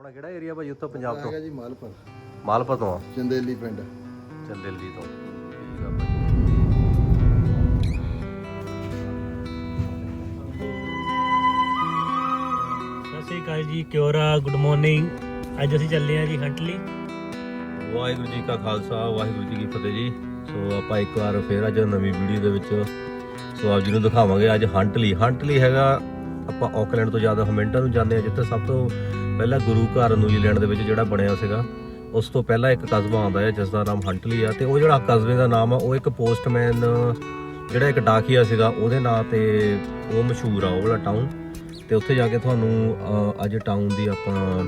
ਆਪਣਾ ਕਿਹੜਾ ਏਰੀਆ ਭਾਜੀ ਉੱਥੋਂ ਪੰਜਾਬ ਤੋਂ? ਹੈਗਾ ਜੀ ਮਾਲਪੁਰ। ਮਾਲਪੁਰ ਤੋਂ ਆ? ਚੰਦੇਲੀ ਪਿੰਡ। ਚੰਦੇਲੀ ਤੋਂ। ਠੀਕ ਆ ਭਾਜੀ ਸਤਿ ਸ਼੍ਰੀ ਅਕਾਲ ਜੀ ਕਿਉਰਾ ਗੁੱਡ ਮਾਰਨਿੰਗ ਅੱਜ ਅਸੀਂ ਚੱਲੇ ਹਾਂ ਜੀ ਹੰਟਲੀ ਵਾਹਿਗੁਰੂ ਜੀ ਕਾ ਖਾਲਸਾ ਵਾਹਿਗੁਰੂ ਜੀ ਕੀ ਫਤਿਹ ਜੀ। ਸੋ ਆਪਾਂ ਇੱਕ ਵਾਰ ਫੇਰ ਅੱਜ ਨਵੀਂ ਵੀਡੀਓ ਦੇ ਵਿੱਚ ਸੋ ਆਪ ਜੀ ਨੂੰ ਦਿਖਾਵਾਂਗੇ ਅੱਜ ਹੰਟਲੀ ਹੰਟਲੀ ਹੈਗਾ ਆਪਾਂ ਆਕਲੈਂਡ ਤੋਂ ਜ਼ਿਆਦਾ ਹਮਿੰਟਨ ਨੂੰ ਜਾਂਦੇ ਆ ਜਿੱਥੇ ਸਭ ਤੋਂ ਪਹਿਲਾਂ ਗੁਰੂ ਘਰ ਨਿਊਜ਼ੀਲੈਂਡ ਦੇ ਵਿੱਚ ਜਿਹੜਾ ਬਣਿਆ ਸੀਗਾ ਉਸ ਤੋਂ ਪਹਿਲਾਂ ਇੱਕ ਕਸਬਾ ਆਉਂਦਾ ਹੈ ਜਿਸ ਦਾ ਨਾਮ ਹੰਟਲੀ ਆ ਤੇ ਉਹ ਜਿਹੜਾ ਕਸਬੇ ਦਾ ਨਾਮ ਆ ਉਹ ਇੱਕ ਪੋਸਟਮੈਨ ਜਿਹੜਾ ਇੱਕ ਡਾਕੀਆ ਸੀਗਾ ਉਹਦੇ ਨਾਂ ਤੇ ਉਹ ਮਸ਼ਹੂਰ ਆ ਉਹ ਵਾਲਾ ਟਾਊਨ ਤੇ ਉੱਥੇ ਜਾ ਕੇ ਤੁਹਾਨੂੰ ਅ, ਅੱਜ ਟਾਊਨ ਦੀ ਆਪਾਂ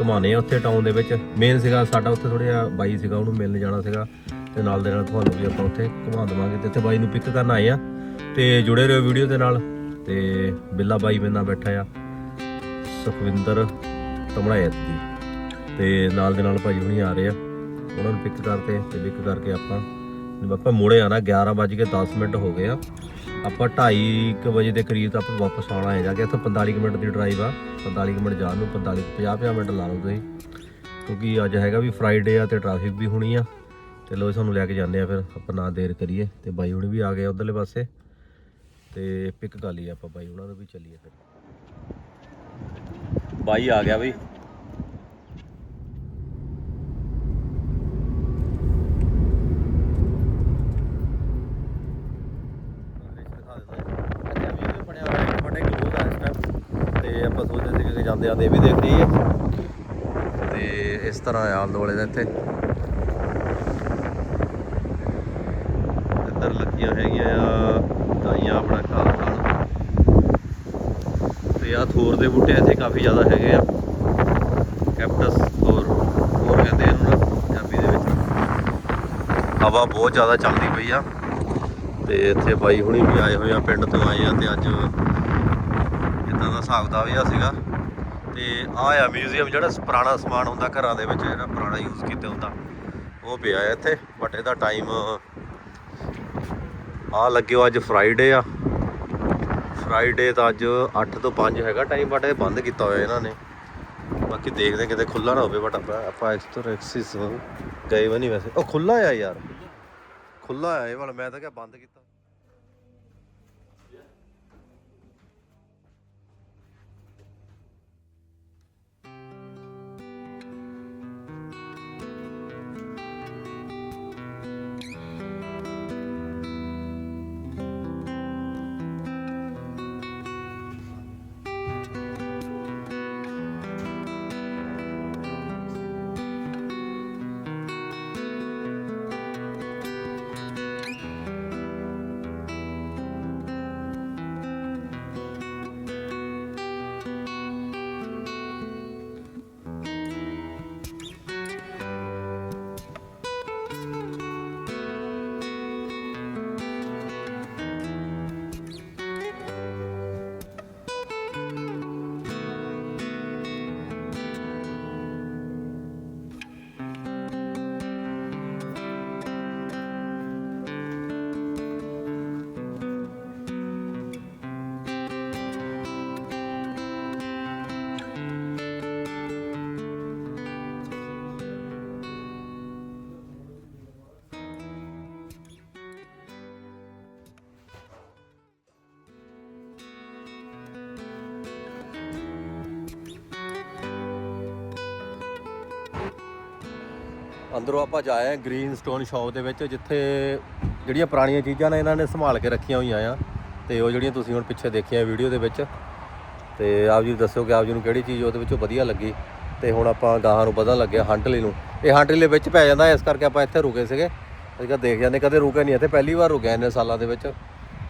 ਘੁਮਾਣੇ ਆ ਉੱਥੇ ਟਾਊਨ ਦੇ ਵਿੱਚ। ਮੇਨ ਸੀਗਾ ਸਾਡਾ ਉੱਥੇ ਥੋੜਾ ਜਿਹਾ ਬਾਈ ਸੀਗਾ ਉਹਨੂੰ ਮਿਲਣ ਜਾਣਾ ਸੀਗਾ ਤੇ ਨਾਲ ਦੇ ਨਾਲ ਤੁਹਾਨੂੰ ਵੀ ਆਪਾਂ ਉੱਥੇ ਘੁਮਾ ਦੇਵਾਂਗੇ। ਤੇ ਇੱਥੇ ਬਾਈ ਨੂੰ ਪਿਕ ਕਰਨ ਆਏ ਆ ਤੇ ਜੁੜੇ ਰਹੋ ਵੀਡੀਓ ਦੇ ਨਾਲ ਤੇ ਬਿੱਲਾ ਬਾਈ ਮੇਰੇ ਨਾਲ ਬੈਠਾ ਆ। ਸੁਖਵਿੰਦਰ ਤਮੜਾਇਤ ਦੀ ਤੇ ਨਾਲ ਦੇ ਨਾਲ ਭਾਈ ਹੁਣੀ ਆ ਰਹੇ ਆ। ਉਹਨਾਂ ਨੂੰ ਪਿਕ ਕਰਤੇ ਤੇ ਪਿਕ ਕਰਕੇ ਆਪਾਂ ਆਪਾਂ ਮੁੜੇ ਆਣਾ 11 ਵੱਜ ਕੇ 10 ਮਿੰਟ ਹੋ ਗਏ ਆ। ਆਪਾਂ 2:30 ਵਜੇ ਦੇ ਕਰੀਬ ਤਾਂ ਆਪਾਂ ਵਾਪਸ ਆਉਣਾ ਹੈ ਜਾ ਕੇ। ਇੱਥੋਂ 45 ਕੁ ਮਿੰਟ ਦੀ ਡਰਾਈਵ ਆ। 45 ਕੁ ਮਿੰਟ ਜਾਣ ਨੂੰ 45 50 ਮਿੰਟ ਲਾ ਲਓ ਤੁਸੀਂ। ਕਿਉਂਕਿ ਅੱਜ ਹੈਗਾ ਵੀ ਫਰਾਈਡੇ ਆ ਤੇ ਟ੍ਰੈਫਿਕ ਵੀ ਹੋਣੀ ਆ। ਤੇ ਲੋ ਸਾਨੂੰ ਲੈ ਕੇ ਜਾਂਦੇ ਆ ਫਿਰ। ਆਪਾਂ ਨਾ ਦੇਰ ਕਰੀਏ। ਤੇ ਬਾਈ ਹੁਣੀ ਵੀ ਆ ਗਏ ਉਧਰਲੇ ਪਾਸੇ। ਤੇ ਪਿਕ ਕਰ ਲਈਏ ਆਪਾਂ ਬਾਈ ਉਹਨਾਂ ਨੂੰ ਵੀ ਚੱਲੀਏ ਫਿਰ। ਬਾਈ ਆ ਗਿਆ ਬਈ। ਤੇ ਆਪਾਂ ਸੋਚਦੇ ਸੀ ਜਾਂਦੇ ਆਂਦੇ ਇਹ ਵੀ ਦੇਖ ਲਈਏ ਤੇ ਇਸ ਤਰ੍ਹਾਂ ਆ ਆਲੇ ਦੁਆਲੇ ਦਾ ਇੱਥੇ। ਇੱਧਰ ਲੱਗੀਆਂ ਹੈਗੀਆਂ ਆ ਦਾਈਆਂ ਆਪਣਾ ਖਾਲ ਖਾਲ ਤੇ ਦੇ ਬੂਟੇ ਇੱਥੇ ਕਾਫੀ ਜ਼ਿਆਦਾ ਹੈਗੇ ਆ। ਕੈਪਟਸ ਔਰ ਹੋਰ ਕਹਿੰਦੇ ਇਹਨੂੰ ਨਾ, ਪੰਜਾਬੀ ਦੇ ਵਿੱਚ। ਹਵਾ ਬਹੁਤ ਜ਼ਿਆਦਾ ਚੱਲਦੀ ਪਈ ਆ। ਤੇ ਇੱਥੇ ਬਾਈ ਹੁਣੀ ਵੀ ਆਏ ਹੋਏ ਆ, ਪਿੰਡ ਤੋਂ ਆਏ ਆ ਤੇ ਅੱਜ ਇਦਾਂ ਦਾ ਹਿਸਾਬ ਦਾ ਵੀ ਆ ਸੀਗਾ। ਤੇ ਆ ਆ ਮਿਊਜ਼ੀਅਮ ਜਿਹੜਾ ਪੁਰਾਣਾ ਸਮਾਨ ਹੁੰਦਾ ਘਰਾਂ ਦੇ ਵਿੱਚ, ਜਿਹੜਾ ਪੁਰਾਣਾ ਯੂਜ਼ ਕੀਤਾ ਹੁੰਦਾ, ਉਹ ਪਿਆ ਇੱਥੇ ਬਟ ਇਹਦਾ ਟਾਈਮ ਆ ਲੱਗਿਓ ਅੱਜ ਫਰਾਈਡੇ ਆ। ਫਰਾਈਡੇ ਤਾਂ ਅੱਜ 8 ਤੋਂ 5 ਹੈਗਾ ਟਾਈਮ ਬਟ ਇਹ ਬੰਦ ਕੀਤਾ ਹੋਇਆ ਇਹਨਾਂ ਨੇ। ਬਾਕੀ ਦੇਖਦੇ ਕਿਤੇ ਖੁੱਲਾ ਨਾ ਹੋਵੇ ਬਟ ਆਪਾਂ ਆਪਾਂ ਐਕਸਟਰ ਐਕਸਿਸ ਗਏ ਵੀ ਨਹੀਂ ਵੈਸੇ। ਉਹ ਖੁੱਲਾ ਆ ਯਾਰ। ਖੁੱਲਾ ਆ ਇਹ ਵਾਲਾ, ਮੈਂ ਤਾਂ ਕਿਹਾ ਬੰਦ ਕੀਤਾ। ਅੰਦਰੋਂ ਆਪਾਂ ਜਾਏ ਗ੍ਰੀਨ ਸਟੋਨ ਸ਼ਾਪ ਦੇ ਵਿੱਚ, ਜਿੱਥੇ ਜਿਹੜੀਆਂ ਪੁਰਾਣੀਆਂ ਚੀਜ਼ਾਂ ਨੇ ਇਹਨਾਂ ਨੇ ਸੰਭਾਲ ਕੇ ਰੱਖੀਆਂ ਹੋਈਆਂ ਆ। ਤੇ ਉਹ ਜਿਹੜੀਆਂ ਤੁਸੀਂ ਹੁਣ ਪਿੱਛੇ ਦੇਖੀਆਂ ਵੀਡੀਓ ਦੇ ਵਿੱਚ। ਤੇ ਆਪ ਜੀ ਦੱਸੋ ਕਿ ਆਪ ਜੀ ਨੂੰ ਕਿਹੜੀ ਚੀਜ਼ ਉਹਦੇ ਵਿੱਚੋਂ ਵਧੀਆ ਲੱਗੀ। ਤੇ ਹੁਣ ਆਪਾਂ ਗਾਹਾਂ ਨੂੰ ਵਧਣ ਲੱਗਿਆ ਹਾਂ ਹੰਟਲੀ ਨੂੰ। ਇਹ ਹੰਟਲੀ ਦੇ ਵਿੱਚ ਪੈ ਜਾਂਦਾ, ਇਸ ਕਰਕੇ ਆਪਾਂ ਇੱਥੇ ਰੁਕੇ ਸੀਗੇ। ਅਸੀਂ ਕਿਹਾ ਦੇਖ ਜਾਂਦੇ, ਕਦੇ ਰੁਕੇ ਨਹੀਂ ਇੱਥੇ, ਪਹਿਲੀ ਵਾਰ ਰੁਕੇ ਇੰਨੇ ਸਾਲਾਂ ਦੇ ਵਿੱਚ।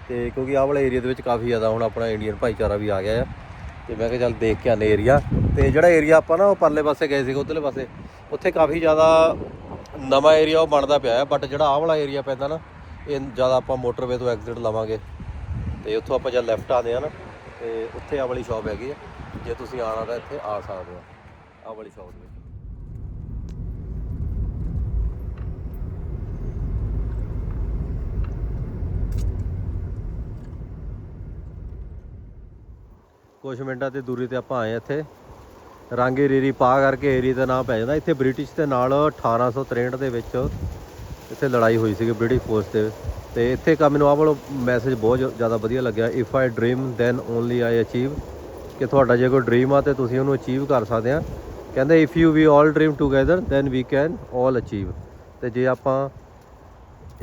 ਤੇ ਕਿਉਂਕਿ ਆਹ ਵਾਲੇ ਏਰੀਆ ਦੇ ਵਿੱਚ ਕਾਫੀ ਜ਼ਿਆਦਾ ਹੁਣ ਆਪਣਾ ਇੰਡੀਅਨ ਭਾਈਚਾਰਾ ਵੀ ਆ ਗਿਆ ਆ। ਤੇ ਮੈਂ ਕਿਹਾ ਚੱਲ ਦੇਖ ਕੇ ਆਨੇ ਏਰੀਆ ਤੇ ਜਿਹੜਾ ਏਰੀਆ ਆਪਾਂ ਨਾ ਉਹ ਪਰਲੇ ਪਾਸੇ ਗਏ ਸੀਗੇ, ਉਧਰਲੇ ਪਾਸੇ। ਉੱਥੇ ਕਾਫੀ ਜ਼ਿਆਦਾ ਨਵਾਂ ਏਰੀਆ ਉਹ ਬਣਦਾ ਪਿਆ ਹੈ ਬਟ ਜਿਹੜਾ ਆਹ ਵਾਲਾ ਏਰੀਆ ਪੈਂਦਾ ਨਾ, ਇਹ ਜ਼ਿਆਦਾ ਆਪਾਂ ਮੋਟਰਵੇ ਤੋਂ ਐਗਜ਼ਿਟ ਲਵਾਂਗੇ। ਤੇ ਉੱਥੋਂ ਆਪਾਂ ਜਦ ਲੈਫਟ ਆਦੇ ਆ ਨਾ, ਤੇ ਉੱਥੇ ਆਹ ਵਾਲੀ ਸ਼ਾਪ ਹੈਗੀ ਆ ਜੇ ਤੁਸੀਂ ਆਣਾ ਤਾਂ ਇੱਥੇ ਆ ਸਕਦੇ ਹੋ, ਆਹ ਵਾਲੀ ਸ਼ਾਪ ਦੇ ਵਿੱਚ। ਕੁਝ ਮਿੰਟਾਂ ਦੀ ਦੂਰੀ ਤੇ ਆਪਾਂ ਆਏ ਹਾਂ ਇੱਥੇ। ਰਾਂਗੇ ਰੇਰੀ ਪਾ ਕਰਕੇ ਏਰੀ ਦਾ ਨਾਮ ਪੈ ਜਾਂਦਾ। ਇੱਥੇ ਬ੍ਰਿਟਿਸ਼ ਦੇ ਨਾਲ 1863 ਦੇ ਵਿੱਚ ਇੱਥੇ ਲੜਾਈ ਹੋਈ ਸੀਗੀ ਬ੍ਰਿਟਿਸ਼ ਫੋਰਸ 'ਤੇ ਤੇ ਇੱਥੇ ਕਾ ਮੈਨੂੰ ਆਹ ਵਾਲਾ ਮੈਸੇਜ ਬਹੁਤ ਜ਼ਿਆਦਾ ਵਧੀਆ ਲੱਗਿਆ। If I dream then only I achieve ਕਿ ਤੁਹਾਡਾ ਜੇ ਕੋਈ ਡ੍ਰੀਮ ਆ ਤੇ ਤੁਸੀਂ ਉਹਨੂੰ ਅਚੀਵ ਕਰ ਸਕਦੇ ਆ। ਕਹਿੰਦੇ if you we all dream together then we can all achieve ਤੇ ਜੇ ਆਪਾਂ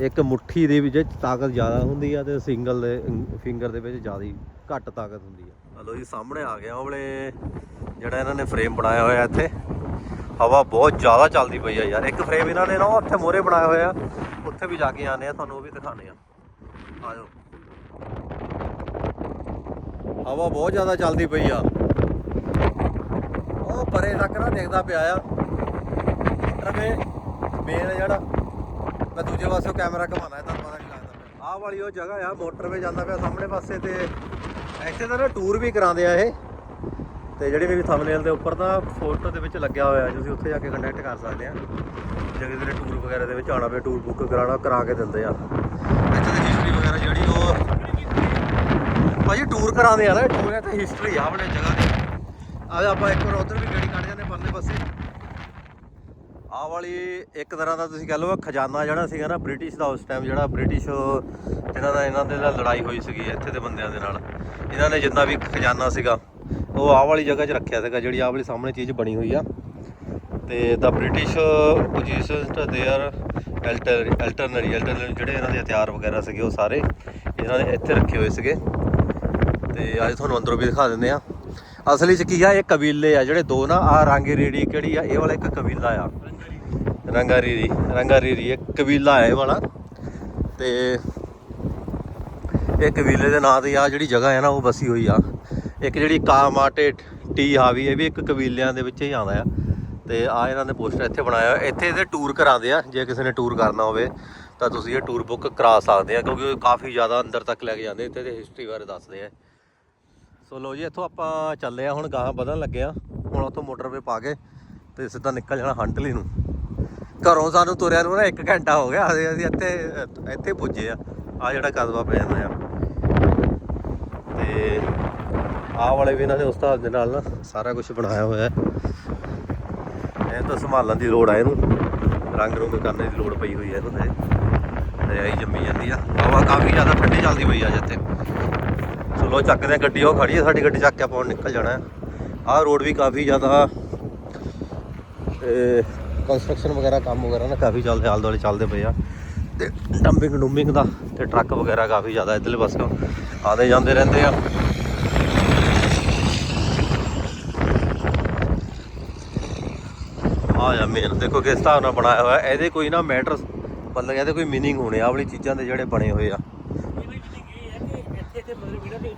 ਇੱਕ ਮੁੱਠੀ ਦੇ ਵਿੱਚ ਤਾਕਤ ਜ਼ਿਆਦਾ ਹੁੰਦੀ ਆ ਤੇ ਸਿੰਗਲ ਦੇ ਫਿੰਗਰ ਦੇ ਵਿੱਚ ਜ਼ਿਆਦਾ ਘੱਟ ਤਾਕਤ ਹੁੰਦੀ ਆ। ਹਲੋ ਜੀ, ਸਾਹਮਣੇ ਆ ਗਿਆ ਉਹ ਵਾਲੇ, ਜਿਹੜਾ ਇਹਨਾਂ ਨੇ ਫਰੇਮ ਬਣਾਇਆ ਹੋਇਆ ਇੱਥੇ। ਹਵਾ ਬਹੁਤ ਜ਼ਿਆਦਾ ਚੱਲਦੀ ਪਈ ਆ ਯਾਰ। ਇੱਕ ਫਰੇਮ ਇਹਨਾਂ ਨੇ ਨਾ ਉਹ ਉੱਥੇ ਮੋਰੇ ਬਣਾਇਆ ਹੋਇਆ। ਉੱਥੇ ਵੀ ਜਾ ਕੇ ਆਨੇ ਆ, ਤੁਹਾਨੂੰ ਉਹ ਵੀ ਦਿਖਾਣੇ ਆ। ਆ ਹਵਾ ਬਹੁਤ ਜ਼ਿਆਦਾ ਚੱਲਦੀ ਪਈ ਆ। ਉਹ ਪਰੇ ਤੱਕ ਨਾ ਦੇਖਦਾ ਪਿਆ ਆ। ਰਵੇ ਮੇਨ ਜਿਹੜਾ, ਮੈਂ ਦੂਜੇ ਪਾਸੇ ਕੈਮਰਾ ਘਮਾਣਾ ਹੈ ਤੁਹਾਨੂੰ ਪਤਾ ਨਹੀਂ ਲੱਗਦਾ ਆਹ ਵਾਲੀ ਉਹ ਜਗ੍ਹਾ ਆ ਮੋਟਰਵੇ ਜਾਂਦਾ ਪਿਆ ਸਾਹਮਣੇ ਪਾਸੇ ਤੇ। ਇੱਥੇ ਤਾਂ ਨਾ ਟੂਰ ਵੀ ਕਰਾਉਂਦੇ ਆ ਇਹ। ਤੇ ਜਿਹੜੀ ਮੇਰੀ ਥੰਬਨੇਲ ਦੇ ਉੱਪਰ ਤਾਂ ਫੋਟੋ ਦੇ ਵਿੱਚ ਲੱਗਿਆ ਹੋਇਆ ਤੁਸੀਂ ਉੱਥੇ ਜਾ ਕੇ ਕੰਟੈਕਟ ਕਰ ਸਕਦੇ ਆ। ਜੇ ਕਿਸੇ ਨੇ ਟੂਰ ਵਗੈਰਾ ਦੇ ਵਿੱਚ ਆਣਾ ਪਿਆ ਟੂਰ ਬੁੱਕ ਕਰਾਉਣਾ, ਕਰਾ ਕੇ ਦਿੰਦੇ ਆ। ਇੱਥੇ ਦੀ ਹਿਸਟਰੀ ਵਗੈਰਾ ਜਿਹੜੀ ਉਹ ਭਾਜੀ ਟੂਰ ਕਰਾਉਂਦੇ ਆ ਨਾ ਟੂਰ ਹੈ ਤੇ ਹਿਸਟਰੀ ਆ ਆਪਣੇ ਜਗ੍ਹਾ ਦੀ ਆ ਆਪਾਂ ਇੱਕ ਵਾਰ ਉਧਰ ਵੀ ਗੱਡੀ ਕੱਢ ਜਾਂਦੇ ਪਰਲੇ ਪਾਸੇ। ਆਹ ਵਾਲੀ ਇੱਕ ਤਰ੍ਹਾਂ ਦਾ ਤੁਸੀਂ ਕਹ ਲਓ ਖਜ਼ਾਨਾ ਜਿਹੜਾ ਸੀਗਾ ਨਾ ਬ੍ਰਿਟਿਸ਼ ਦਾ, ਉਸ ਟਾਈਮ ਜਿਹੜਾ ਬ੍ਰਿਟਿਸ਼ ਜਿਹਨਾਂ ਦਾ ਇਹਨਾਂ ਦੇ ਨਾਲ ਲੜਾਈ ਹੋਈ ਸੀਗੀ ਇੱਥੇ ਦੇ ਬੰਦਿਆਂ ਦੇ ਨਾਲ। ਇਹਨਾਂ ਨੇ ਜਿੰਨਾ ਵੀ ਖਜ਼ਾਨਾ ਸੀਗਾ, ਉਹ ਆਹ ਵਾਲੀ ਜਗ੍ਹਾ 'ਚ ਰੱਖਿਆ ਸੀਗਾ, ਜਿਹੜੀ ਆਹ ਵਾਲੀ ਸਾਹਮਣੇ ਚੀਜ਼ ਬਣੀ ਹੋਈ ਆ। ਤੇ ਦਾ ਬ੍ਰਿਟਿਸ਼ ਪੋਜੀਸ਼ਨਸ ਤਾਂ ਦੇ ਆਰ ਅਲਟਰਨਰੀ ਅਲਟਰਨਰੀ ਜਿਹੜੇ ਇਹਨਾਂ ਦੇ ਹਥਿਆਰ ਵਗੈਰਾ ਸੀਗੇ, ਉਹ ਸਾਰੇ ਇਹਨਾਂ ਨੇ ਇੱਥੇ ਰੱਖੇ ਹੋਏ ਸੀਗੇ। ਤੇ ਅੱਜ ਤੁਹਾਨੂੰ ਅੰਦਰੋਂ ਵੀ ਦਿਖਾ ਦਿੰਦੇ ਆ। ਅਸਲੀ ਚ ਕੀ ਆ, ਇਹ ਕਬੀਲੇ ਆ, ਜਿਹੜੇ ਦੋ ਨਾ ਆ ਰਾਂਗੇ ਰੀੜੀ ਕਿਹੜੀ ਆ, ਇਹ ਵਾਲਾ ਇੱਕ ਕਬੀਲਾ ਆ। ਰੰਗਾਰੀ ਰੰਗਾਰੀ ਇੱਕ ਕਬੀਲਾ ਆ ਇਹ ਵਾਲਾ। ਤੇ ਇਹ ਕਬੀਲੇ ਦੇ ਨਾਂ ਤੇ ਆ ਜਿਹੜੀ ਜਗ੍ਹਾ ਹੈ ਨਾ, ਉਹ ਵਸੀ ਹੋਈ ਆ। ਇੱਕ ਜਿਹੜੀ ਕਾਮਾਟੇ ਟੀ ਹਾਵੀ ਇਹ ਵੀ ਇੱਕ ਕਬੀਲਿਆਂ ਦੇ ਵਿੱਚ ਹੀ ਆਉਂਦਾ ਆ। ਤੇ ਆ ਇਹਨਾਂ ਨੇ ਪੋਸਟਰ ਇੱਥੇ ਬਣਾਇਆ। ਹੋਇਆ ਇੱਥੇ ਇਹਦੇ ਟੂਰ ਕਰਾਉਂਦੇ ਆ, ਜੇ ਕਿਸੇ ਨੇ ਟੂਰ ਕਰਨਾ ਹੋਵੇ, ਤਾਂ ਤੁਸੀਂ ਇਹ ਟੂਰ ਬੁੱਕ ਕਰਾ ਸਕਦੇ ਆ, ਕਿਉਂਕਿ ਉਹ ਕਾਫੀ ਜ਼ਿਆਦਾ ਅੰਦਰ ਤੱਕ ਲੈ ਕੇ ਜਾਂਦੇ ਇੱਥੇ ਦੇ ਹਿਸਟਰੀ ਬਾਰੇ ਦੱਸਦੇ ਆ। ਸੋ ਲੋ ਜੀ, ਇੱਥੋਂ ਆਪਾਂ ਚੱਲੇ ਆ, ਹੁਣ ਗਾਹਾਂ ਵਧਣ ਲੱਗਿਆ ਹੁਣ ਉੱਥੋਂ ਮੋਟਰਵੇ ਪਾ ਕੇ ਤੇ ਸਿੱਧਾ ਨਿਕਲ ਜਾਣਾ ਹੰਟਲੀ ਨੂੰ। ਘਰੋਂ ਸਾਨੂੰ ਤੁਰਿਆ ਨੂੰ ਨਾ 1 ਘੰਟਾ ਹੋ ਗਿਆ, ਅਸੀਂ ਅਸੀਂ ਇੱਥੇ ਇੱਥੇ ਪੁੱਜੇ ਆ। ਆ ਜਿਹੜਾ ਕਦਵਾ ਪੈ ਜਾਂਦਾ ਆ ਤੇ ਆਹ ਵਾਲੇ ਵੀ ਇਹਨਾਂ ਦੇ ਉਸਤਾਦ ਦੇ ਨਾਲ ਨਾ ਸਾਰਾ ਕੁਝ ਬਣਾਇਆ ਹੋਇਆ ਹੈ। ਇਹ ਤਾਂ ਸੰਭਾਲਣ ਦੀ ਲੋੜ ਆ ਇਹਨੂੰ। ਰੰਗ ਰੁੰਗ ਕਰਨ ਦੀ ਲੋੜ ਪਈ ਹੋਈ ਹੈ ਇਹਨੂੰ ਤੇ। ਦਰਿਆਈ ਜੰਮੀ ਜਾਂਦੀ ਆ। ਹਵਾ ਕਾਫੀ ਜ਼ਿਆਦਾ ਠੰਡੀ ਚੱਲਦੀ ਪਈ ਆ ਜਿੱਥੇ ਸੋ ਲੋ ਚੱਕਦੇ ਆ ਗੱਡੀ, ਉਹ ਖੜੀ ਆ ਸਾਡੀ ਗੱਡੀ, ਚੱਕ ਕੇ ਆਪਾਂ ਹੁਣ ਨਿਕਲ ਜਾਣਾ ਹੈ। ਆਹ ਰੋਡ ਵੀ ਕਾਫੀ ਜ਼ਿਆਦਾ ਕੰਸਟਰਕਸ਼ਨ ਵਗੈਰਾ ਕੰਮ ਵਗੈਰਾ ਨਾ ਕਾਫੀ ਚੱਲਦੇ, ਆਲੇ ਦੁਆਲੇ ਚੱਲਦੇ ਪਏ ਆ। ਤੇ ਡੰਪਿੰਗ ਡੁੰਪਿੰਗ ਦਾ ਤੇ ਟਰੱਕ ਵਗੈਰਾ ਕਾਫੀ ਜ਼ਿਆਦਾ ਇਧਰਲੇ ਪਾਸੇ ਆਉਂਦੇ ਜਾਂਦੇ ਰਹਿੰਦੇ ਆ। ਆ ਜਾ ਮੇਨ ਦੇਖੋ ਕਿਸ ਹਿਸਾਬ ਨਾਲ ਬਣਾਇਆ ਹੋਇਆ, ਇਹਦੇ ਕੋਈ ਨਾ ਮੈਟਰ ਮਤਲਬ ਇਹਦੇ ਕੋਈ ਮੀਨਿੰਗ ਹੋਣੇ ਆ ਵਾਲੀ ਚੀਜ਼ਾਂ ਦੇ ਜਿਹੜੇ ਬਣੇ ਹੋਏ ਆ। ਇਹ ਵੀ ਜਿਹੜੀ ਦੇ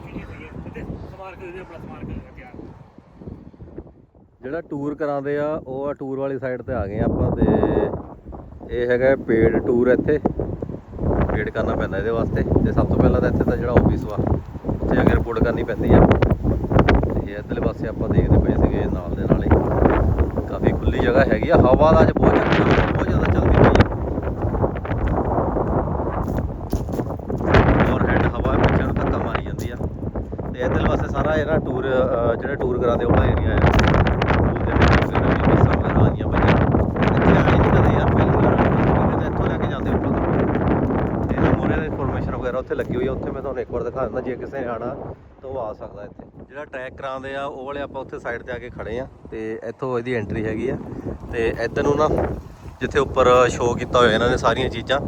ਜਿਹੜਾ ਟੂਰ ਕਰਾਉਂਦੇ ਆ, ਉਹ ਆ ਟੂਰ ਵਾਲੀ ਸਾਈਡ ਤੇ ਆ ਗਏ ਆ ਆਪਾਂ ਤੇ ਇਹ ਹੈਗਾ ਪੇਡ ਟੂਰ ਇੱਥੇ। ਪੇਡ ਕਰਨਾ ਪੈਂਦਾ ਇਹਦੇ ਵਾਸਤੇ। ਤੇ ਸਭ ਤੋਂ ਪਹਿਲਾਂ ਤਾਂ ਇੱਥੇ ਤਾਂ ਜਿਹੜਾ ਆਫਿਸ ਵਾ, ਉੱਥੇ ਜਾ ਕੇ ਰਿਪੋਰਟ ਕਰਨੀ ਪੈਂਦੀ ਆ। ਤੇ ਇੱਧਰਲੇ ਪਾਸੇ ਆਪਾਂ ਦੇਖਦੇ ਪਏ ਸੀਗੇ ਨਾਲ ਦੇ ਨਾਲ ਹੀ। ਕਾਫੀ ਖੁੱਲੀ ਜਗ੍ਹਾ ਹੈਗੀ ਆ। ਹਵਾ ਦਾ ਅੱਜ ਬਹੁਤ ਜ਼ਿਆਦਾ ਬਹੁਤ ਜ਼ਿਆਦਾ ਚੱਲਦੀ ਪਈ ਆ। ਔਰ ਹੈਡ ਹਵਾ ਬੱਚਿਆਂ ਨੂੰ ਧੱਕਾ ਮਾਰੀ ਜਾਂਦੀ ਆ। ਤੇ ਇੱਧਰਲੇ ਵਾਸਤੇ ਸਾਰਾ ਇਹ ਨਾ ਟੂਰ ਜਿਹੜੇ ਟੂਰ ਕਰਾਉਂਦੇ ਉਹਦਾ ਏਰੀਆ ਹੈ ਦੇ ਵਿੱਚ ਵਗੈਰਾ ਪਈਆਂ। ਇੱਥੋਂ ਲੈ ਕੇ ਜਾਂਦੇ ਉੱਪਰ ਤੋਂ ਇਨਫੋਰਮੇਸ਼ਨ ਵਗੈਰਾ ਉੱਥੇ ਲੱਗੀ ਹੋਈ ਆ। ਉੱਥੇ ਮੈਂ ਤੁਹਾਨੂੰ ਇੱਕ ਵਾਰ ਦਿਖਾ ਦਿੰਦਾ, ਜੇ ਕਿਸੇ ਨੇ ਆਣਾ ਤਾਂ ਉਹ ਆ ਸਕਦਾ ਇੱਥੇ। ਜਿਹੜਾ ਟਰੈਕ ਕਰਾਉਂਦੇ ਆ, ਉਹ ਵਾਲੇ ਆਪਾਂ ਉੱਥੇ ਸਾਈਡ ਤੇ ਆ ਕੇ ਖੜੇ ਆ ਤੇ ਇੱਥੋਂ ਇਹਦੀ ਐਂਟਰੀ ਹੈਗੀ ਆ ਤੇ ਇੱਧਰ ਨੂੰ ਨਾ ਜਿੱਥੇ ਉੱਪਰ ਸ਼ੋਅ ਕੀਤਾ ਹੋਇਆ ਇਹਨਾਂ ਨੇ ਸਾਰੀਆਂ ਚੀਜ਼ਾਂ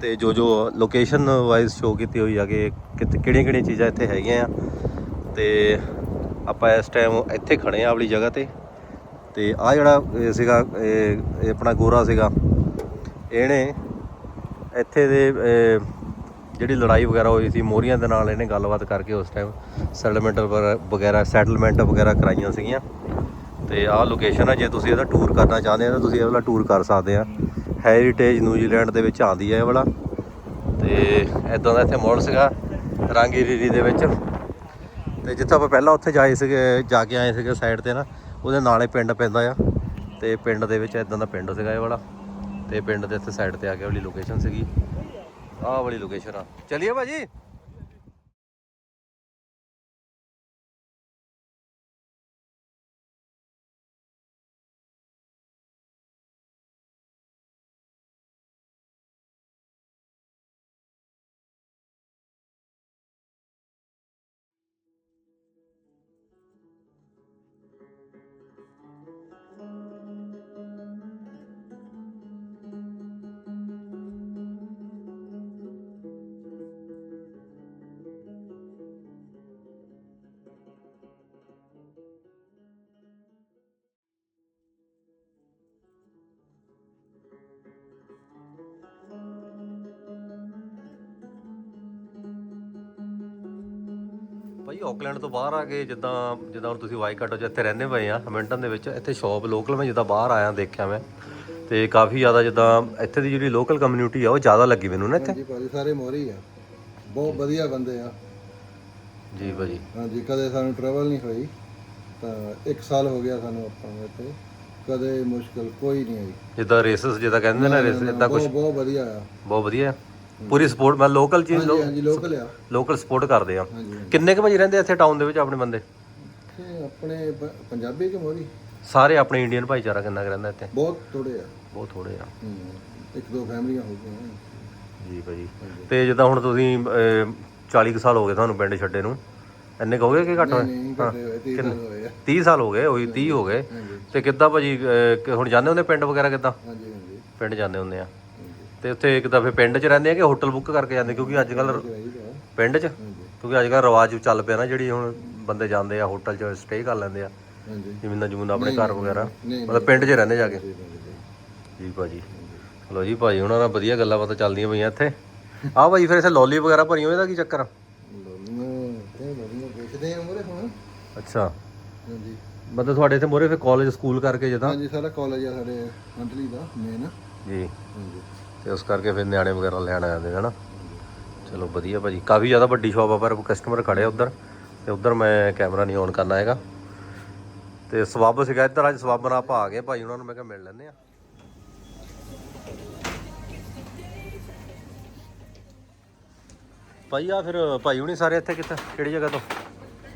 ਤੇ ਜੋ ਜੋ ਲੋਕੇਸ਼ਨ ਵਾਈਜ਼ ਸ਼ੋਅ ਕੀਤੀ ਹੋਈ ਆ ਕਿ ਕਿਹੜੀਆਂ ਕਿਹੜੀਆਂ ਚੀਜ਼ਾਂ ਇੱਥੇ ਹੈਗੀਆਂ ਆ ਤੇ ਆਪਾਂ ਇਸ ਟਾਈਮ ਇੱਥੇ ਖੜੇ ਆ ਆਪਣੀ ਜਗ੍ਹਾ ਤੇ ਤੇ ਆ ਜਿਹੜਾ ਸੀਗਾ, ਇਹ ਆਪਣਾ ਗੋਰਾ ਸੀਗਾ, ਇਹਨੇ ਇੱਥੇ ਦੇ ਜਿਹੜੀ ਲੜਾਈ ਵਗੈਰਾ ਹੋਈ ਸੀ, ਮੋਰੀਆਂ ਦੇ ਨਾਲ ਇਹਨੇ ਗੱਲਬਾਤ ਕਰਕੇ ਉਸ ਟਾਈਮ ਸੈਟਲਮੈਂਟ ਵਗੈਰਾ ਸੈਟਲਮੈਂਟ ਵਗੈਰਾ ਕਰਾਈਆਂ ਸੀਗੀਆਂ। ਤੇ ਆਹ ਲੋਕੇਸ਼ਨ ਆ, ਜੇ ਤੁਸੀਂ ਇਹਦਾ ਟੂਰ ਕਰਨਾ ਚਾਹੁੰਦੇ ਆ ਤਾਂ ਤੁਸੀਂ ਇਹ ਵਾਲਾ ਟੂਰ ਕਰ ਸਕਦੇ ਆ। ਹੈਰੀਟੇਜ ਨਿਊਜ਼ੀਲੈਂਡ ਦੇ ਵਿੱਚ ਆਉਂਦੀ ਹੈ ਇਹ ਵਾਲਾ। ਤੇ ਇਦਾਂ ਦਾ ਇੱਥੇ ਮੋੜ ਸੀਗਾ ਰਾਂਗੀ ਰੀਰੀ ਦੇ ਵਿੱਚ। ਤੇ ਜਿੱਥੇ ਆਪਾਂ ਪਹਿਲਾਂ ਉੱਥੇ ਜਾਏ ਸੀਗੇ, ਜਾ ਕੇ ਆਏ ਸੀਗੇ ਸਾਈਡ ਤੇ ਨਾ, ਉਹਦੇ ਨਾਲੇ ਪਿੰਡ ਪੈਂਦਾ ਆ। ਤੇ ਪਿੰਡ ਦੇ ਵਿੱਚ ਇਦਾਂ ਦਾ ਪਿੰਡ ਸੀਗਾ ਇਹ ਵਾਲਾ। ਤੇ ਪਿੰਡ ਦੇ ਇੱਥੇ ਸਾਈਡ ਤੇ ਆ ਕੇ ਵਾਲੀ ਲੋਕੇਸ਼ਨ ਸੀਗੀ। ਆਹ ਵਾਲੀ ਲੋਕੇਸ਼ਨ ਆ। ਚਲਿਏ ਭਾਜੀ? ਭਾਈ ਆਕਲੈਂਡ ਤੋਂ ਬਾਹਰ ਆ ਕੇ ਜਿੱਦਾਂ ਜਿੱਦਾਂ ਹੁਣ ਤੁਸੀਂ ਵਾਈਕਾਟੋ ਇੱਥੇ ਰਹਿੰਦੇ ਪਏ ਆ ਹਮਿੰਟਨ ਦੇ ਵਿੱਚ ਇੱਥੇ ਸ਼ਾਪ ਲੋਕਲ ਮੈਂ ਜਿੱਦਾਂ ਬਾਹਰ ਆਇਆ ਦੇਖਿਆ ਮੈਂ। ਤੇ ਕਾਫੀ ਜ਼ਿਆਦਾ ਜਿੱਦਾਂ ਇੱਥੇ ਦੀ ਜਿਹੜੀ ਲੋਕਲ ਕਮਿਊਨਿਟੀ ਆ ਉਹ ਜ਼ਿਆਦਾ ਲੱਗੀ ਮੈਨੂੰ ਨਾ ਇੱਥੇ। ਹਾਂਜੀ ਭਾਜੀ ਸਾਰੇ ਮੋਰੀ ਆ। ਬਹੁਤ ਵਧੀਆ ਬੰਦੇ ਆ। ਜੀ ਭਾਜੀ। ਹਾਂਜੀ ਕਦੇ ਸਾਨੂੰ ਟਰੈਵਲ ਨਹੀਂ ਹੋਈ ਤਾਂ 1 ਸਾਲ ਹੋ ਗਿਆ ਸਾਨੂੰ ਆਪਾਂ ਨੂੰ ਇੱਥੇ। ਕਦੇ ਮੁਸ਼ਕਲ ਕੋਈ ਨਹੀਂ ਆਈ। ਜਿੱਦਾਂ ਰੇਸਸ ਜਿੱਦਾਂ ਕਹਿੰਦੇ ਨੇ ਰੇਸ ਇਦਾਂ ਕੁਝ ਬਹੁਤ ਬਹੁਤ ਵਧੀਆ ਆ। ਬਹੁਤ ਵਧੀਆ। ਪੂਰੀ ਸਪੋਰਟ ਮੈਂ ਲੋਕਲ ਚੀਜ਼ ਹਾਂਜੀ ਹਾਂਜੀ ਲੋਕਲ ਆ। ਲੋਕਲ ਸਪੋਰਟ ਕਰਦੇ ਆ। ਹਾਂਜੀ ਕਿੰਨੇ ਕੁ ਭਾਜੀ ਰਹਿੰਦੇ ਇੱਥੇ ਟਾਊਨ ਦੇ ਵਿੱਚ ਆਪਣੇ ਬੰਦੇ? ਆਪਣੇ ਪ- ਪੰਜਾਬੀ ਕਿ ਮੋਰੀ ਸਾਰੇ ਆਪਣੇ ਇੰਡੀਅਨ ਭਾਈਚਾਰਾ ਕਿੰਨਾ ਕੁ ਰਹਿੰਦਾ ਇੱਥੇ? ਬਹੁਤ ਥੋੜੇ ਆ। ਬਹੁਤ ਥੋੜੇ ਆ। ਹੂੰ। ਇੱਕ ਦੋ ਫੈਮਲੀਆਂ ਹੋ ਗਈਆਂ। ਜੀ ਭਾਜੀ ਤੇ ਜਿੱਦਾਂ ਹੁਣ ਤੁਸੀਂ ਅਹ, 40 ਕੁ ਸਾਲ ਹੋ ਗਏ ਤੁਹਾਨੂੰ ਪਿੰਡ ਛੱਡੇ ਨੂੰ। ਇੰਨੇ ਕੁ ਹੋ ਗਏ ਕਿ ਘੱਟ ਹੋਏ? ਨਹੀਂ ਘਟੇ ਹੋਏ 30 ਸਾਲ ਹੋਏ ਆ। 30 ਸਾਲ ਹੋ ਗਏ ਉਹੀ 30 ਹੋ ਗਏ। ਹਾਂਜੀ। ਤੇ ਕਿੱਦਾਂ ਭਾਜੀ ਅਹ, ਕਿ ਹੁਣ ਜਾਂਦੇ ਹੁੰਦੇ ਪਿੰਡ ਵਗੈਰਾ ਕਿੱਦਾਂ? ਹਾਂਜੀ ਹਾਂਜੀ। ਪਿੰਡ ਜਾਂਦੇ ਹੁੰਦੇ ਆ। ਤੇ ਉੱਥੇ ਇੱਕ ਦਫੇ ਪਿੰਡ 'ਚ ਰਹਿੰਦੇ ਆ ਕਿ ਹੋਟਲ ਬੁੱਕ ਕਰਕੇ ਜਾਂਦੇ? ਕਿਉਂਕਿ ਅੱਜ ਕੱਲ ਪਿੰਡ 'ਚ? ਕਿਉਂਕਿ ਅੱਜ ਕੱਲ ਰਿਵਾਜ ਚੱਲ ਪਿਆ ਨਾ ਜਿਹੜੀ ਹੁਣ ਬੰਦੇ ਜਾਂਦੇ ਆ ਹੋਟਲ 'ਚ ਸਟੇ ਕਰ ਲੈਂਦੇ ਆ। ਜ਼ਮੀਨਾਂ ਜਮੂਨ ਆਪਣੇ ਘਰ ਵਗੈਰਾ। ਮਤਲਬ ਪਿੰਡ 'ਚ ਰਹਿੰਦੇ ਜਾ ਕੇ। ਜੀ ਭਾਜੀ। ਚਲੋ ਜੀ ਭਾਜੀ ਉਹਨਾਂ ਨਾਲ ਵਧੀਆ ਗੱਲਾਂ ਬਾਤਾਂ ਚੱਲਦੀਆਂ ਪਈਆਂ ਇੱਥੇ। ਆਹ ਭਾਜੀ ਫਿਰ ਇੱਥੇ ਲੌਲੀ ਵਗੈਰਾ ਭਰੀ ਹੋਏ ਇਹਦਾ ਕੀ ਚੱਕਰ ਆ? ਵੇਚਦੇ ਆ ਮੋਰੇ ਹੁਣ। ਅੱਛਾ। ਹਾਂਜੀ। ਮਤਲਬ ਤੁਹਾਡੇ ਇੱਥੇ ਮੋਰੇ ਫਿਰ ਕਾਲਜ ਸਕੂਲ ਕਰਕੇ ਜਦਾਂ? ਹਾਂਜੀ ਸਾਡਾ ਕਾਲਜ ਆ ਸਾਡੇ ਮੰਥਲੀ ਦਾ ਮੇਨ ਜੀ। ਹਾਂਜੀ। ਤੇ ਉਸ ਕਰਕੇ ਫਿਰ ਨਿਆਣੇ ਵਗੈਰਾ ਲੈਣ ਆ ਜਾਂਦੇ ਹਨਾ? ਚਲੋ ਵਧੀਆ ਭਾਜੀ। ਕਾਫੀ ਜ਼ਿਆਦਾ ਵੱਡੀ ਸ਼ਾਪ ਆ ਪਰ ਕਸਟਮਰ ਖੜੇ ਆ ਉਧਰ। ਤੇ ਉਧਰ ਮੈਂ ਕੈਮਰਾ ਨਹੀਂ ਔਨ ਕਰਨਾ ਹੈਗਾ। ਤੇ ਸਵਾਬ ਸੀਗਾ ਇੱਧਰ ਅੱਜ ਸਵਾਬ ਨਾਲ ਆਪਾਂ ਆ ਗਏ ਭਾਈ ਉਹਨਾਂ ਨੂੰ ਮੈਂ ਕਿਹਾ ਮਿਲ ਲੈਂਦੇ ਆ। ਭਾਈ ਆ ਫਿਰ ਭਾਈ ਹੁਣੀ ਸਾਰੇ ਇੱਥੇ ਕਿੱਥੇ? ਕਿਹੜੀ ਜਗ੍ਹਾ ਤੋਂ?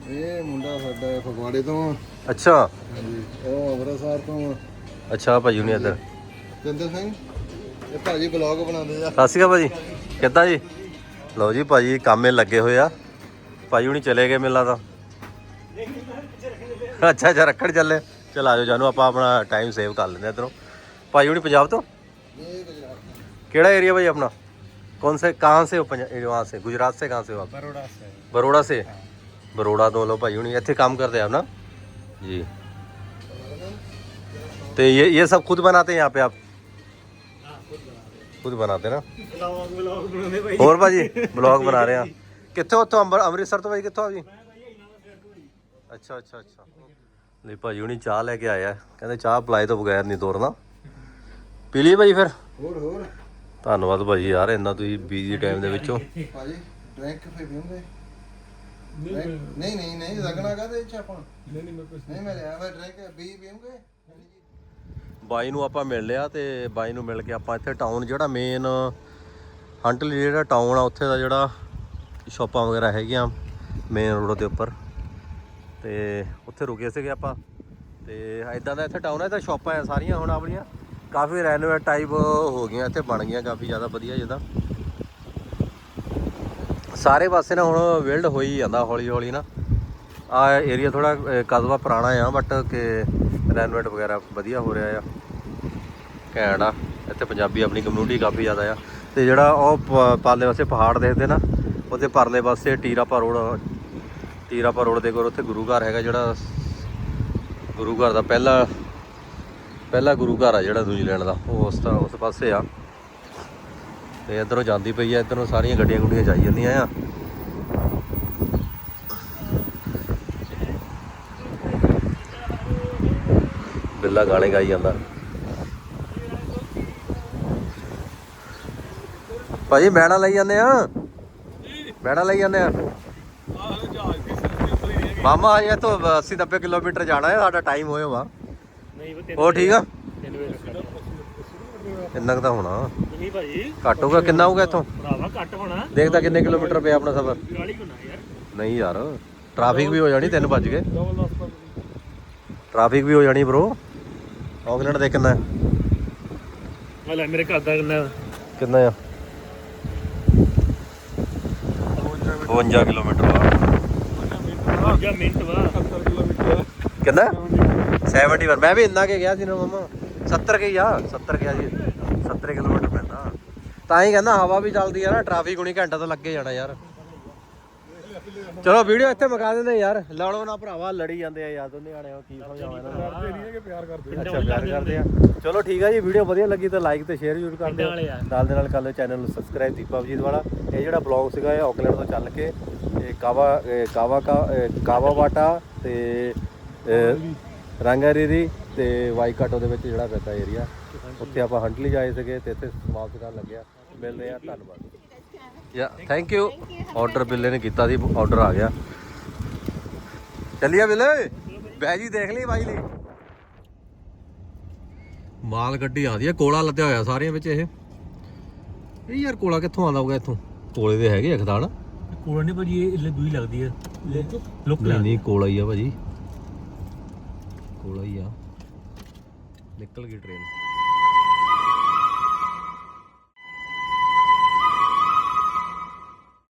ਇਹ ਮੁੰਡਾ ਸਾਡਾ ਫਗਵਾੜੇ ਤੋਂ। ਅੱਛਾ। ਹਾਂਜੀ ਉਹ ਅੰਮ੍ਰਿਤਸਰ ਤੋਂ। ਅੱਛਾ ਭਾਈ ਹੁਣੀ ਇੱਧਰ। ਚੰਦਰ ਸਿੰਘ? ਇਹ ਭਾਜੀ ਬਲੌਗ ਬਣਾਉਂਦੇ ਆ ਸਤਿ ਸ਼੍ਰੀ ਅਕਾਲ ਭਾਜੀ ਕਿੱਦਾਂ ਜੀ ਲਓ ਜੀ ਭਾਜੀ ਕੰਮੇ ਲੱਗੇ ਹੋਏ ਆ ਭਾਈ ਹੁਣੀ ਚਲੇ ਗਏ ਮੇਲਾ ਤਾਂ ਅੱਛਾ ਅੱਛਾ ਰੱਖੜ ਚੱਲੇ ਚਲ ਆਜੋ ਜਾਨੂੰ ਆਪਾਂ ਆਪਣਾ ਟਾਈਮ ਸੇਵ ਕਰ ਲੈਂਦੇ ਇਧਰੋਂ ਭਾਈ ਹੁਣੀ ਪੰਜਾਬ ਤੋਂ ਇਹ ਗੁਜਰਾਤ ਕਿਹੜਾ एरिया भाई अपना कौन से कहाँ से हो पंजा- ये वहाँ से गुजरात से कहाँ से हो आप ਬਰੋੜਾ ਸੇ बरोड़ा से बरोड़ा तो लो भाई हुनी ਇੱਥੇ काम करते हैं आप ना जी तो ये ये सब खुद बनाते हैं यहाँ पे आप खुद बनाते हैं ना ਵਲੌਗ ਵਲੌਗ ਬਣਾਉਂਦੇ ਭਾਈ ਹੋਰ ਭਾਜੀ ਬਲੌਗ ਬਣਾ ਰਹੇ ਆ ਕਿੱਥੇ ਉੱਥੋਂ ਅੰਬਰ ਅੰਮ੍ਰਿਤਸਰ ਤੋਂ ਭਾਈ ਕਿੱਥੋਂ ਆ ਜੀ ਅੱਛਾ ਅੱਛਾ ਅੱਛਾ ਨਹੀਂ ਭਾਜੀ ਹੁਣੀ ਚਾਹ ਲੈ ਕੇ ਆਇਆ ਕਹਿੰਦੇ ਚਾਹ ਪਲਾਈ ਤੋਂ ਬਗੈਰ ਨਹੀਂ ਤੋਰਨਾ ਪੀ ਲਈ ਭਾਜੀ ਫਿਰ ਹੋਰ ਹੋਰ ਧੰਨਵਾਦ ਭਾਜੀ ਯਾਰ ਇੰਨਾ ਤੁਸੀਂ ਬੀਜੀ ਟਾਈਮ ਦੇ ਵਿੱਚੋਂ ਭਾਜੀ ਡਰਿੰਕ ਫੇ ਪੀਉਂਗੇ ਨਹੀਂ ਨਹੀਂ ਨਹੀਂ ਲੱਗਣਾ ਕਾਹਦੇ ਚ ਆਪਾਂ ਨਹੀਂ ਨਹੀਂ ਮੈਂ ਕੁਝ ਨਹੀਂ ਮੈਂ ਲਿਆ ਵਾ ਡਰਿੰਕ ਬੀ ਪੀਉਂਗੇ ਬਾਈ ਨੂੰ ਆਪਾਂ ਮਿਲ ਲਿਆ ਤੇ ਬਾਈ ਨੂੰ ਮਿਲ ਕੇ ਆਪਾਂ ਇੱਥੇ ਟਾਊਨ ਜਿਹੜਾ ਮੇਨ ਹੰਟਲੀ ਜਿਹੜਾ ਟਾਊਨ ਆ, ਉੱਥੇ ਦਾ ਜਿਹੜਾ ਸ਼ਾਪਾਂ ਵਗੈਰਾ ਹੈਗੀਆਂ ਮੇਨ ਰੋਡ ਦੇ ਉੱਪਰ। ਤੇ ਉੱਥੇ ਰੁਕੇ ਸੀਗੇ ਆਪਾਂ। ਤੇ ਐਦਾਂ ਦਾ ਇੱਥੇ ਟਾਊਨ ਹੈ ਤਾਂ ਸ਼ਾਪਾਂ ਆ ਸਾਰੀਆਂ ਹੁਣ ਆਪਣੀਆਂ। ਕਾਫੀ ਰੈਨੋਵੇਟ ਟਾਈਪ ਹੋ ਗਈਆਂ, ਇੱਥੇ ਬਣ ਗਈਆਂ ਕਾਫੀ ਜ਼ਿਆਦਾ ਵਧੀਆ ਜਿੱਦਾਂ। ਸਾਰੇ ਪਾਸੇ ਨਾ ਹੁਣ ਬਿਲਡ ਹੋਈ ਜਾਂਦਾ ਹੌਲੀ ਹੌਲੀ ਨਾ ਆ ਏਰੀਆ ਥੋੜਾ ਕਸਬਾ ਪੁਰਾਣਾ ਆ ਬਟ ਕਿ ਰੈਨੋਵੇਟ ਵਗੈਰਾ ਵਧੀਆ ਹੋ ਰਿਹਾ ਆ। ਘੈਂਟ ਆ। ਇੱਥੇ ਪੰਜਾਬੀ ਆਪਣੀ ਕਮਿਊਨਿਟੀ ਕਾਫੀ ਜ਼ਿਆਦਾ ਆ। ਤੇ ਜਿਹੜਾ ਉਹ ਪ- ਪਾਰਲੇ ਪਾਸੇ ਪਹਾੜ ਦੇਖਦੇ ਨਾ ਉਹਦੇ ਪਰਲੇ ਪਾਸੇ ਟੀਰਾਪਾ ਰੋਡ ਟੀਰਾਪਾ ਰੋਡ ਦੇ ਕੋਲ ਉੱਥੇ ਗੁਰੂ ਘਰ ਹੈਗਾ ਜਿਹੜਾ ਗੁਰੂ ਘਰ ਦਾ ਪਹਿਲਾ ਪਹਿਲਾ ਗੁਰੂ ਘਰ ਆ ਜਿਹੜਾ ਨਿਊਜ਼ੀਲੈਂਡ ਦਾ। ਉਹ ਉਸ ਤਾਂ, ਉਸ ਪਾਸੇ ਆ। ਤੇ ਇਧਰੋਂ ਜਾਂਦੀ ਪਈ ਆ, ਇਧਰੋਂ ਸਾਰੀਆਂ ਗੱਡੀਆਂ ਗੁੱਡੀਆਂ ਜਾਈ ਜਾਂਦੀਆਂ ਆ। ਬਿੱਲਾ ਗਾਣੇ ਗਾਈ ਜਾਂਦਾ। ਭਾਜੀ ਮੈਣਾ ਲਈ ਜਾਂਦੇ ਆ? ਮੈਣਾ ਲਈ ਜਾਂਦੇ ਆ? ਮਾਮਾ ਇਹ ਤੋਂ 80 90 ਕਿਲੋਮੀਟਰ ਜਾਣਾ ਹੈ ਸਾਡਾ ਟਾਈਮ ਹੋਇਆ ਵਾ। ਨਹੀਂ ਉਹ ਠੀਕ ਆ? ਤਿੰਨ ਵਜੇ ਰੱਖਣਾ ਇੰਨਾ ਕੁ ਤਾਂ ਹੋਣਾ? ਨਹੀਂ ਭਾਜੀ। ਘੱਟ ਹੋਊਗਾ ਕਿੰਨਾ ਹੋਊਗਾ ਇੱਥੋਂ? ਭਰਾਵਾ ਘੱਟ ਹੋਣਾ। ਦੇਖਦਾ ਕਿੰਨੇ ਕਿਲੋਮੀਟਰ ਪਿਆ ਆਪਣਾ ਸਫ਼ਰ। ਗਾਲੀ ਕੋਨਾ ਯਾਰ। ਨਹੀਂ ਯਾਰ ਟ੍ਰੈਫਿਕ ਵੀ ਹੋ ਜਾਣੀ ਤਿੰਨ ਵੱਜ ਗਏ। ਟ੍ਰੈਫਿਕ ਵੀ ਹੋ ਜਾਣੀ ਬ్రో ਆਕਲੈਂਡ ਦੇ ਕਿੰਨਾ? ਹੈ? ਆ ਲੈ ਮੇਰੇ ਘਰ ਦਾ ਕਿੰਨਾ? ਕਿੰਨਾ ਆ? 52 ਕਿਲੋਮੀਟਰ ਵਾ ਜਾਂ ਮਿੰਟ ਵਾ। 70 ਕਿਲੋਮੀਟਰ ਕਿੰਨਾ? 71 ਮੈਂ ਵੀ ਇੰਨਾ ਕੇ ਗਿਆ ਸੀ ਨਾ ਮਮਾ। 70 ਕੇ ਆ 70 ਗਿਆ ਜੀ। 70 ਕਿਲੋਮੀਟਰ ਪੈਂਦਾ। ਤਾਂ ਹੀ ਕਹਿੰਦਾ ਹਵਾ ਵੀ ਚੱਲਦੀ ਆ ਨਾ ਟ੍ਰੈਫਿਕ ਹੁਣੀ ਘੰਟਾ ਤਾਂ ਲੱਗੇ ਜਾਣਾ ਯਾਰ। ਚਲੋ ਵੀਡੀਓ ਇੱਥੇ ਮੁਕਾ ਦਿੰਦੇ ਯਾਰ। ਲੜੋ ਨਾ ਭਰਾਵਾ ਲੜੀ ਜਾਂਦੇ ਆ ਯਾਰ ਦੋਨੇ ਆਣੇ ਕੀ ਸਮਝਾਵਾਂ ਇਹਨਾਂ ਨੂੰ। ਕਰਦੇ ਨਹੀਂ ਪਿਆਰ ਕਰਦੇ ਅੱਛਾ ਪਿਆਰ ਕਰਦੇ ਆ। ਚਲੋ ਠੀਕ ਆ ਜੀ ਵੀਡੀਓ ਵਧੀਆ ਲੱਗੀ ਤਾਂ ਲਾਈਕ ਤੇ ਸ਼ੇਅਰ ਜ਼ਰੂਰ ਕਰ ਦਿਓ। ਨਾਲ ਦੇ ਨਾਲ ਕਰ ਲਿਓ ਚੈਨਲ ਨੂੰ ਸਬਸਕ੍ਰਾਈਬ ਦੀਪਕ ਜੀ ਵਾਲਾ ਇਹ ਜਿਹੜਾ ਬਲੌਗ ਸੀਗਾ ਇਹ ਆਕਲੈਂਡ ਤੋਂ ਚੱਲ ਕੇ ਇਹ ਕਾਵਾ ਕਾਵਾ ਕਾ ਕਾਵਾ ਵਾਟਾ ਤੇ ਰੰਗਾਰੀਰੀ ਤੇ ਵਾਈਕਾਟੋ ਦੇ ਵਿੱਚ ਜਿਹੜਾ ਪੈਂਦਾ ਏਰੀਆ ਉੱਥੇ ਆਪਾਂ ਹੰਟਲੀ ਜਾਏ ਸੀਗੇ ਤੇ ਇੱਥੇ ਸਮਾਪਤ ਕਰਨ ਲੱਗਿਆ। ਮਿਲਦੇ ਆ ਧੰਨਵਾਦ। ਯਾ ਥੈਂਕ ਯੂ ਆਰਡਰ ਬਿੱਲੇ ਨੇ ਕੀਤਾ ਸੀ ਆਰਡਰ ਆ ਗਿਆ। ਚੱਲੀਏ ਬਿੱਲੇ? ਬਹਿ ਜੀ ਦੇਖ ਲਈ ਬਾਈ ਲਈ। ਮਾਲ ਗੱਡੀ ਆਉਂਦੀ ਆ ਕੋਲਾ ਲੱਦਿਆ ਹੋਇਆ ਸਾਰਿਆਂ ਵਿੱਚ ਇਹ। ਇਹ ਯਾਰ ਕੋਲਾ ਕਿੱਥੋਂ ਆਉਂਦਾ ਹੋਊਗਾ ਇੱਥੋਂ? ਕੋਲੇ ਦੇ ਹੈਗੇ ਆ ਖਦਾਨ। ਕੋਲ ਨਹੀਂ ਭਾਜੀ ਇਹ ਇਲੇ ਦੂਈ ਲੱਗਦੀ ਹੈ। ਲੁੱਕ? ਨਹੀਂ ਨਹੀਂ ਕੋਲਾ ਹੀ ਆ ਭਾਜੀ। ਕੋਲਾ ਹੀ ਆ। ਨਿਕਲ ਗਈ ਟ੍ਰੇਨ